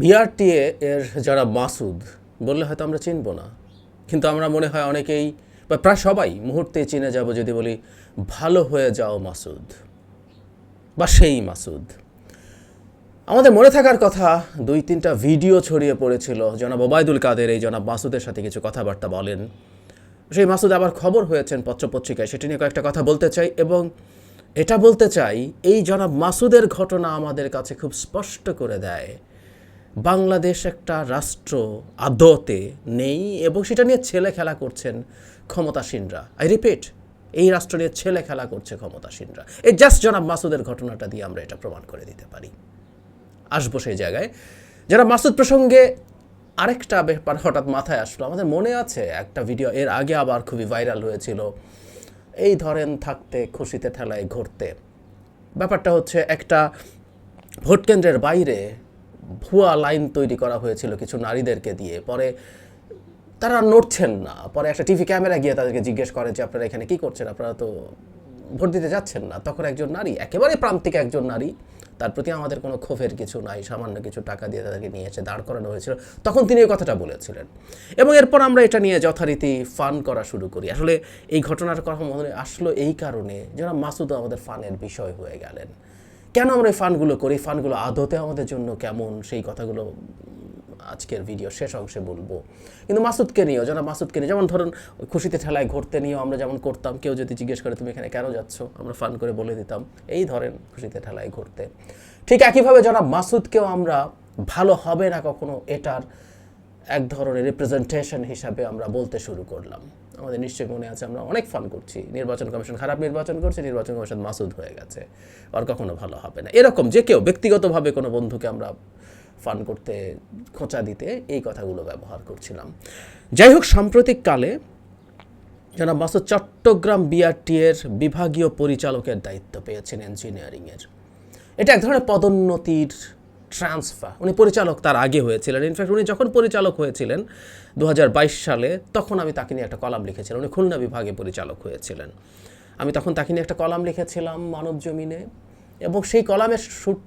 BRTA এর যারা মাসুদ, বললে হয়তো আমরা চিনব না। কিন্তু আমরা মনে হয় অনেকেই বা প্রায় সবাই মুহূর্তে চিনে যাব যদি বলি, ভালো হয়ে যাও মাসুদ বা সেই মাসুদ আমাদের মনে থাকার কথা, দুই তিনটা ভিডিও ছড়িয়ে পড়েছিল। জনাব ওবায়দুল কাদের এই জনাব মাসুদের সাথে কিছু কথাবার্তা বলেন। সেই মাসুদ আবার খবর হয়েছেন পত্রপত্রিকায়, সেটি নিয়ে কয়েকটা কথা বলতে চাই এবং এটা বলতে চাই, এই জনাব মাসুদের ঘটনা আমাদের কাছে খুব স্পষ্ট করে দেয়। বাংলাদেশ একটা রাষ্ট্র আদতে নেই এবং সেটা নিয়ে ছেলে খেলা করছেন ক্ষমতাসীনরা। আই রিপিট এই রাষ্ট্র নিয়ে ছেলে খেলা করছে ক্ষমতাসীনরা। এই জাস্ট জনাব মাসুদের ঘটনাটা দিয়ে আমরা এটা প্রমাণ করে দিতে পারি। আসব সেই জায়গায়। যারা মাসুদ প্রসঙ্গে আরেকটা ব্যাপার হঠাৎ মাথায় আসলো। আমাদের মনে আছে একটা ভিডিও এর আগে আবার খুবই ভাইরাল হয়েছিল। এই ধরেন থাকতে, খুশিতে ঠেলায় ঘুরতে। ব্যাপারটা হচ্ছে একটা ভোট কেন্দ্রের বাইরে ভুয়া লাইন তৈরি করা হয়েছিল কিছু নারীদেরকে দিয়ে। পরে তারা নড়ছেন না। পরে একটা টিভি ক্যামেরা গিয়ে তাদেরকে জিজ্ঞেস করে যে, আপনারা এখানে কি করছেন? আপনারা তো ভোট দিতে যাচ্ছেন না। তখন একজন নারী একেবারে প্রান্তিক একজন নারী, তার প্রতি আমাদের কোনো ক্ষোভের কিছু নাই, সামান্য কিছু টাকা দিয়ে তাদেরকে নিয়ে এসে দাঁড় করানো হয়েছিল। তখন তিনি এই কথাটা বলেছিলেন। এবং এরপর আমরা এটা নিয়ে যথারীতি ফান করা শুরু করি। আসলে এই ঘটনার কথা মনে আসলো এই কারণে যেন মাসুদ আমাদের ফানের বিষয় হয়ে গেলেন। কেন আমরা এই ফানগুলো করি? ফান্ডগুলো আদতে আমাদের জন্য কেমন? সেই কথাগুলো আজকের ভিডিও শেষ অংশে বলব। কিন্তু মাসুদকে নিয়েও যারা মাসুদকে নিয়ে, যেমন ধরুন, খুশিতে ঠেলায় ঘুরতে নিয়েও আমরা যেমন করতাম, কেউ যদি জিজ্ঞেস করে, তুমি এখানে কেন যাচ্ছ? আমরা ফান করে বলে দিতাম। এই ধরেন, খুশিতে ঠেলায় ঘুরতে। ঠিক একইভাবে যারা মাসুদকেও আমরা ভালো হবে না কখনো, এটার এক ধরনের রিপ্রেজেন্টেশন হিসাবে আমরা বলতে শুরু করলাম। আমাদের নিশ্চয়ই মনে আছে, আমরা অনেক ফান করছি। নির্বাচন কমিশন খারাপ নির্বাচন করছে, নির্বাচন কমিশন মাসুদ হয়ে গেছে। আর কখনো ভালো হবে না। এরকম যে কেউ ব্যক্তিগতভাবে কোনো বন্ধুকে আমরা ফান করতে, খোঁচা দিতে এই কথাগুলো ব্যবহার করছিলাম। যাই হোক, সাম্প্রতিককালে জনাব মাসুদ চট্টগ্রাম বিআরটি এর বিভাগীয় পরিচালকের দায়িত্ব পেয়েছেন ইঞ্জিনিয়ারিংয়ের এটা এক ধরনের পদোন্নতির ট্রান্সফার উনি পরিচালক তার আগে হয়েছিলেন। ইনফ্যাক্ট উনি যখন পরিচালক হয়েছিলেন দু হাজার বাইশ সালে, তখন আমি তাকে নিয়ে একটা কলাম লিখেছিলাম। উনি খুলনা বিভাগে পরিচালক হয়েছিলেন। আমি তখন তাকে নিয়ে একটা কলাম লিখেছিলাম মানব জমিনে। এবং সেই কলামের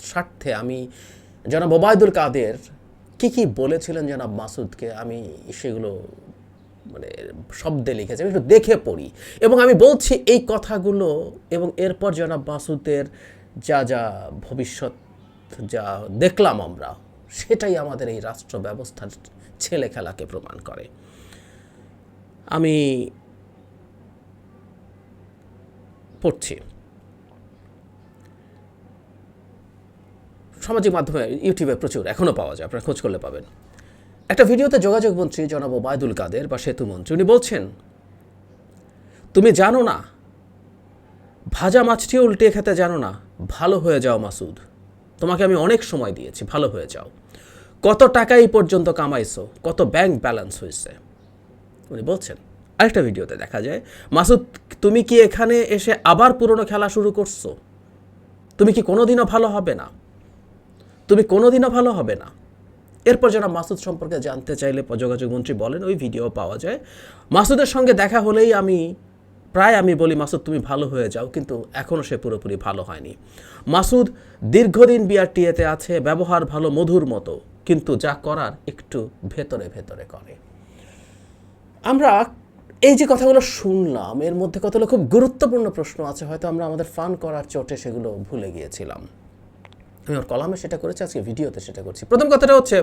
স্বার্থে আমি জনাব ওবায়দুল কাদের কি কি বলেছিলেন জনাব মাসুদকে আমি সেগুলো মানে শব্দে লিখেছি। আমি একটু দেখে পড়ি। এবং আমি বলছি এই কথাগুলো এবং এরপর জনাব মাসুদের যা যা ভবিষ্যৎ যা দেখলাম আমরা, সেটাই আমাদের এই রাষ্ট্র ব্যবস্থার ছেলে খেলাকে প্রমাণ করে। আমি পড়ছি। সামাজিক মাধ্যমে, ইউটিউবে প্রচুর এখনও পাওয়া যায়, আপনারা খোঁজ করলে পাবেন। একটা ভিডিওতে যোগাযোগ মন্ত্রী জনাব ওবায়দুল কাদের বা সেতু মন্ত্রী, উনি বলছেন, তুমি জানো না, ভাজা মাছটিও উল্টিয়ে খেতে জানো না, ভালো হয়ে যাও মাসুদ। তোমাকে আমি অনেক সময় দিয়েছি, ভালো হয়ে যাও। কত টাকা এই পর্যন্ত কামাইছো? কত ব্যাংক ব্যালেন্স হয়েছে উনি বলছেন, আরেকটা ভিডিওতে দেখা যায়, মাসুদ, তুমি কি এখানে এসে আবার পুরনো খেলা শুরু করছ? তুমি কি কোনোদিনও ভালো হবে না? তুমি কোনোদিনও ভালো হবে না? এরপর যারা মাসুদ সম্পর্কে জানতে চাইলে যোগাযোগ মন্ত্রী বলেন, ওই ভিডিও পাওয়া যায়। মাসুদের সঙ্গে দেখা হলেই আমি প্রায় আমি বলি, মাসুদ, তুমি ভালো হয়ে যাও, কিন্তু এখনও সে পুরোপুরি ভালো হয়নি। মাসুদ দীর্ঘদিন বিআরটিএতে আছে, ব্যবহার ভালো, মধুর মতো, কিন্তু যা করার একটু ভেতরে ভেতরে করে। আমরা এই যে কথাগুলো শুনলাম, এর মধ্যে কতগুলো খুব গুরুত্বপূর্ণ প্রশ্ন আছে, হয়তো আমরা আমাদের ফান করার চোটে সেগুলো ভুলে গিয়েছিলাম। আমি ওর কলামে সেটা করেছি, আজকে ভিডিওতে সেটা করছি। প্রথম কথাটা হচ্ছে,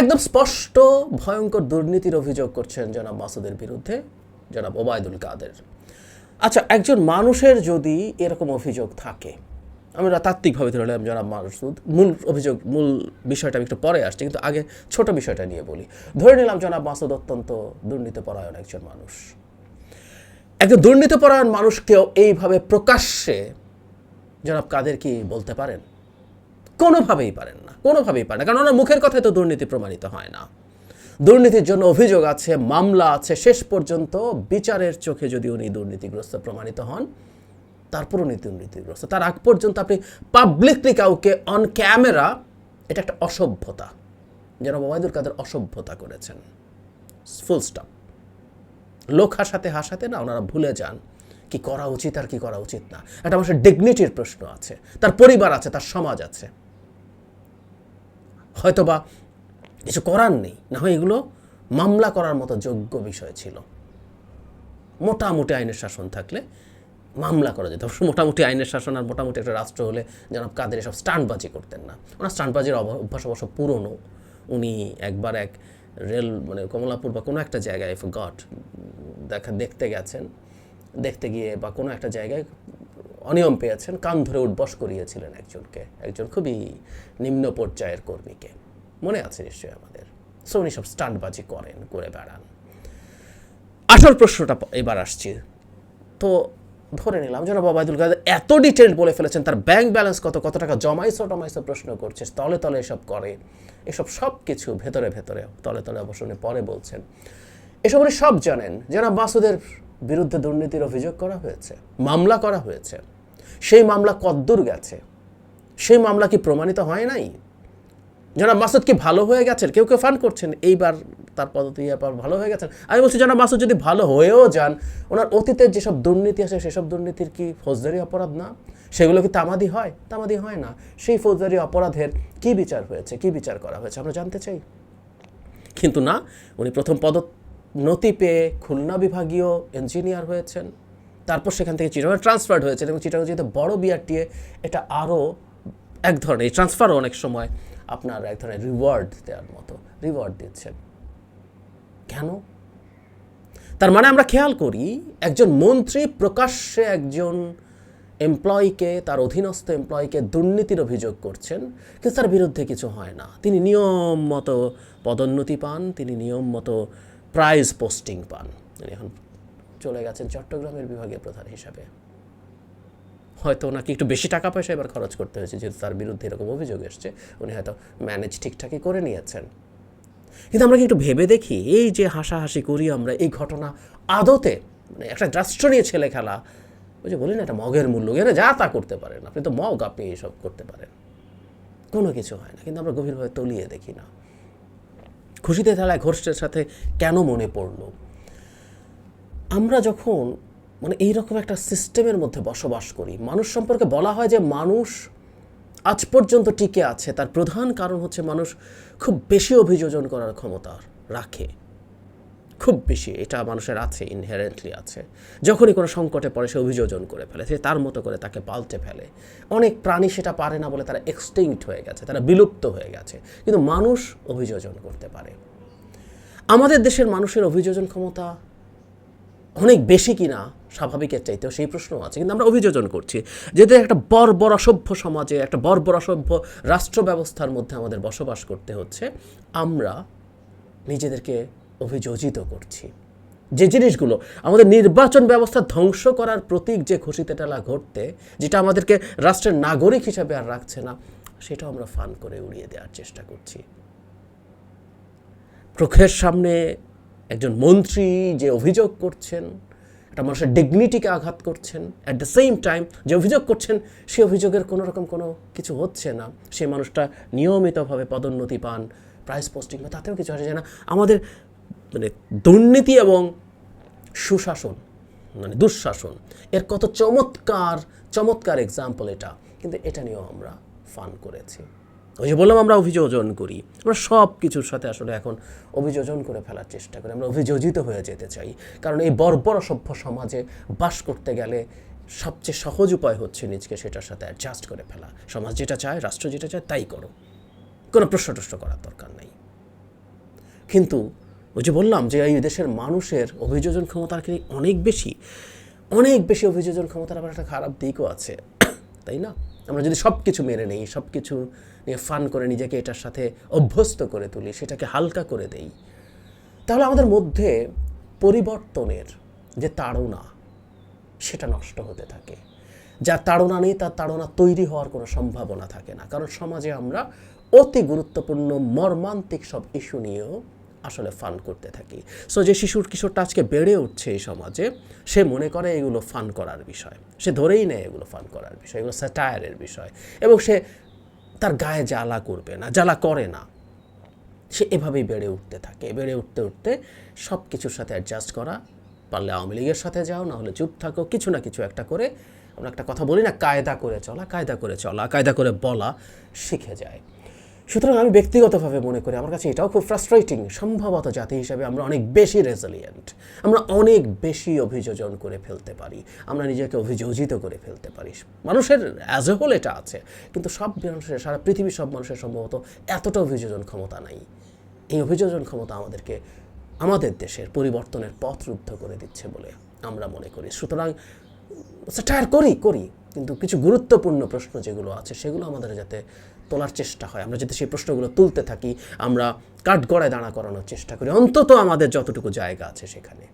একদম স্পষ্ট, ভয়ঙ্কর দুর্নীতির অভিযোগ করছেন জনাব মাসুদের বিরুদ্ধে জনাব ওবায়দুল কাদের। আচ্ছা একজন মানুষের যদি এরকম অভিযোগ থাকে, আমরা তাত্ত্বিকভাবে ধরে নিলাম জনাব মাসুদ মূল অভিযোগ, মূল বিষয়টা আমি একটু পরে আসছি, কিন্তু আগে ছোট বিষয়টা নিয়ে বলি। ধরে নিলাম জনাব মাসুদ অত্যন্ত দুর্নীতিপরায়ণ একজন মানুষ। একজন দুর্নীতিপরায়ণ মানুষকেও এইভাবে প্রকাশ্যে জনাব কাদের কি বলতে পারেন? কোনোভাবেই পারেন না, কোনোভাবেই পারেন না, কারণ ওনার মুখের কথায় তো দুর্নীতি প্রমাণিত হয় না। দুর্নীতির জন্য অভিযোগ আছে, মামলা আছে, শেষ পর্যন্ত বিচারের চোখে যদি উনি দুর্নীতিগ্রস্ত প্রমাণিত হন তারপর উনি দুর্নীতিগ্রস্ত। তার আগ পর্যন্ত আপনি পাবলিকলি কাউকে অন ক্যামেরা এটা একটা অসভ্যতা। যেন ওবায়দুল কাদের অসভ্যতা করেছেন। ফুল স্টপ লোক হাসাতে হাসাতে না, ওনারা ভুলে যান, কি করা উচিত আর কি করা উচিত না। একটা মানুষের ডিগনিটির প্রশ্ন আছে, তার পরিবার আছে, তার সমাজ আছে। হয়তোবা কিছু করার নেই। না হয় এগুলো মামলা করার মতো যোগ্য বিষয় ছিল। মোটামুটি আইনের শাসন থাকলে মামলা করা যেত। অবশ্য মোটামুটি আইনের শাসন আর মোটামুটি একটা রাষ্ট্র হলে জনাব কাদের এসব স্টান্টবাজি করতেন না। ওনার স্টান্টবাজির অভ- অভ্যাস অবশ্য পুরনো। উনি একবার এক রেল মানে কমলাপুর বা কোনো একটা জায়গায় ইফ গট দেখা, দেখতে গেছেন। দেখতে গিয়ে বা কোনো একটা জায়গায় অনিয়ম পেয়েছেন, কান ধরে উঠবস করিয়েছিলেন একজনকে। একজন খুবই নিম্ন পর্যায়ের কর্মীকে। মনে আছে নিশ্চয়ই আমাদের। সো উনি সব স্টান্টবাজি করেন, করে বেড়ান। আসল প্রশ্নটা এবার আসছি। তো ধরে নিলাম যেন বাবায়দুল কাদের এত ডিটেল বলে ফেলেছেন, তার ব্যাংক ব্যালেন্স কত কত টাকা জমাইছো টমাইছো প্রশ্ন করছে, তলে তলে এসব করে। এসব সব কিছু ভেতরে ভেতরে, তলে তলে অবশ্য পরে বলছেন। এসব উনি সব জানেন। যেন মাসুদের বিরুদ্ধে দুর্নীতির অভিযোগ করা হয়েছে, মামলা করা হয়েছে। সেই মামলা কদ্দূর গেছে। সেই মামলা কি প্রমাণিত হয় নাই? জনাব মাসুদ কি ভালো হয়ে গেছেন? কেউ কেউ ফান করছেন। এইবার তার পদ্ধতি পর ভালো হয়ে গেছেন। আমি বলছি, জনাব মাসুদ যদি ভালো হয়েও যান, ওনার অতীতের যেসব দুর্নীতি আছে, সেসব দুর্নীতির কি ফৌজদারি অপরাধ না? সেগুলো কি তামাদি হয়? তামাদি হয় না। সেই ফৌজদারি অপরাধের কি বিচার হয়েছে? কি বিচার করা হয়েছে? আমরা জানতে চাই। কিন্তু না, উনি প্রথম পদোন্নতি পেয়ে খুলনা বিভাগীয় ইঞ্জিনিয়ার হয়েছেন। তারপর সেখান থেকে চিটাগাং ট্রান্সফার হয়েছেন এবং চিটাগাং যেহেতু বড় বিআরটিএ এটা আরও এক ধরনের ট্রান্সফারও অনেক সময় আপনার এক ধরনের রিওয়ার্ড দেওয়ার মতো রিওয়ার্ড দিচ্ছেন। কেন? তার মানে আমরা খেয়াল করি, একজন মন্ত্রী প্রকাশ্যে একজন এমপ্লয়িকে তার অধীনস্থ এমপ্লয়িকে দুর্নীতির অভিযোগ করছেন, কিন্তু তার বিরুদ্ধে কিছু হয় না। তিনি নিয়ম মতো পদোন্নতি পান, তিনি নিয়ম মতো প্রাইজ পোস্টিং পান। এখন চলে গেছেন চট্টগ্রামের বিভাগীয় প্রধান হিসাবে। হয়তো ওনাকে একটু বেশি টাকা পয়সা এবার খরচ করতে হয়েছে, যেহেতু তার বিরুদ্ধে এরকম অভিযোগ এসছে, উনি হয়তো ম্যানেজ ঠিকঠাকই করে নিয়েছেন। কিন্তু আমরা কি একটু ভেবে দেখি, এই যে হাসাহাসি করি আমরা, এই ঘটনা আদতে মানে একটা রাষ্ট্র নিয়ে ছেলে খেলা, ওই যে বলি না, একটা মগের মূল্য, এরা যা তা করতে পারেন, আপনি তো মগ, আপনি এসব করতে পারেন। কোনো কিছু হয় না, কিন্তু আমরা গভীরভাবে তলিয়ে দেখি না। খুশিতে খেলায় ঘোষের সাথে কেন মনে পড়ল? আমরা যখন মানে এইরকম একটা সিস্টেমের মধ্যে বসবাস করি। মানুষ সম্পর্কে বলা হয় যে মানুষ আজ পর্যন্ত টিকে আছে। তার প্রধান কারণ হচ্ছে মানুষ খুব বেশি অভিযোজন করার ক্ষমতা রাখে। খুব বেশি, এটা মানুষের আছে ইনহেরেন্টলি আছে। যখনই কোনো সংকটে পড়ে, সে অভিযোজন করে ফেলে। সে তার মতো করে তাকে পাল্টে ফেলে। অনেক প্রাণী সেটা পারে না বলে তারা এক্সটিংক্ট হয়ে গেছে, তারা বিলুপ্ত হয়ে গেছে। কিন্তু মানুষ অভিযোজন করতে পারে। আমাদের দেশের মানুষের অভিযোজন ক্ষমতা অনেক বেশি কিনা স্বাভাবিকের চাইতেও সেই প্রশ্ন আছে। কিন্তু আমরা অভিযোজন করছি যেহেতু একটা বর্বর অসভ্য সমাজে, একটা বর্বর অসভ্য রাষ্ট্র ব্যবস্থার মধ্যে আমাদের বসবাস করতে হচ্ছে। আমরা নিজেদেরকে অভিযোজিত করছি। যে জিনিসগুলো, আমাদের নির্বাচন ব্যবস্থা ধ্বংস করার প্রতীক যে ঘষিতে টালা ঘটতে, যেটা আমাদেরকে রাষ্ট্রের নাগরিক হিসাবে আর রাখছে না সেটা আমরা ফান করে উড়িয়ে দেওয়ার চেষ্টা করছি। চোখের সামনে একজন মন্ত্রী যে অভিযোগ করছেন, একটা মানুষের ডিগনিটিকে আঘাত করছেন অ্যাট দ্য সেম টাইম যে অভিযোগ করছেন সেই অভিযোগের কোনো রকম কোনো কিছু হচ্ছে না। সেই মানুষটা নিয়মিতভাবে পদোন্নতি পান প্রাইস পোস্টিং বা তাতেও কিছু আসে না। আমাদের মানে দুর্নীতি এবং সুশাসন মানে দুঃশাসন, এর কত চমৎকার চমৎকার এক্সাম্পল এটা। কিন্তু এটা নিয়েও আমরা ফান করেছি। ওই যে বললাম আমরা অভিযোজন করি। আমরা সব কিছুর সাথে আসলে এখন অভিযোজন করে ফেলার চেষ্টা করি। আমরা অভিযোজিত হয়ে যেতে চাই। কারণ এই বর্বর সভ্য সমাজে বাস করতে গেলে সবচেয়ে সহজ উপায় হচ্ছে নিজকে সেটার সাথে অ্যাডজাস্ট করে ফেলা। সমাজ যেটা চায়, রাষ্ট্র যেটা চায়, তাই করো। কোনো প্রশ্ন টশ্ন করার দরকার নেই। কিন্তু ওই যে বললাম যে এই দেশের মানুষের অভিযোজন ক্ষমতা কি অনেক বেশি? অনেক বেশি অভিযোজন ক্ষমতার আবার একটা খারাপ দিকও আছে। তাই না? আমরা যদি সব কিছু মেনে নেই সব কিছু নিয়ে ফান করে নিজেকে এটার সাথে অভ্যস্ত করে তুলি, সেটাকে হালকা করে দেই। তাহলে আমাদের মধ্যে পরিবর্তনের যে তাড়না, সেটা নষ্ট হতে থাকে। যা তাড়না নেই, তার তাড়না তৈরি হওয়ার কোনো সম্ভাবনা থাকে না। কারণ সমাজে আমরা অতি গুরুত্বপূর্ণ মর্মান্তিক সব ইস্যু নিয়েও আসলে ফান করতে থাকি। সো যে শিশুর কিশোরটা আজকে বেড়ে উঠছে এই সমাজে, সে মনে করে এগুলো ফান করার বিষয়। সে ধরেই নেয় এগুলো ফান করার বিষয়, এগুলো স্যাটায়ারের বিষয়। এবং সে তার গায়ে জ্বালা করবে না, জ্বালা করে না। সে এভাবেই বেড়ে উঠতে থাকে। বেড়ে উঠতে উঠতে সব কিছুর সাথে অ্যাডজাস্ট করা, পারলে আওয়ামী লীগের সাথে যাও, না হলে চুপ থাকো, কিছু না কিছু একটা করে, আমরা একটা কথা বলি না, কায়দা করে চলা, কায়দা করে চলা, কায়দা করে বলা শিখে যায়। সুতরাং আমি ব্যক্তিগতভাবে মনে করি আমার কাছে এটাও খুব ফ্রাস্ট্রেটিং সম্ভবত জাতি হিসাবে আমরা অনেক বেশি রেজিলিয়েন্ট আমরা অনেক বেশি অভিযোজন করে ফেলতে পারি, আমরা নিজেকে অভিযোজিত করে ফেলতে পারি। মানুষের অ্যাজ এ হোল এটা আছে, কিন্তু সব মানুষের, সারা পৃথিবীর সব মানুষের সম্ভবত এতটা অভিযোজন ক্ষমতা নাই। এই অভিযোজন ক্ষমতা আমাদেরকে, আমাদের দেশের পরিবর্তনের পথ রুদ্ধ করে দিচ্ছে বলে আমরা মনে করি। সুতরাং টায়ার করি করি, কিন্তু কিছু গুরুত্বপূর্ণ প্রশ্ন যেগুলো আছে, সেগুলো আমাদের যাতে তোলার চেষ্টা হয়। আমরা যদি সেই প্রশ্নগুলো তুলতে থাকি, আমরা কাঠগড়ায় দাঁড়া করানোর চেষ্টা করি। অন্তত আমাদের যতটুকু জায়গা আছে সেখানে।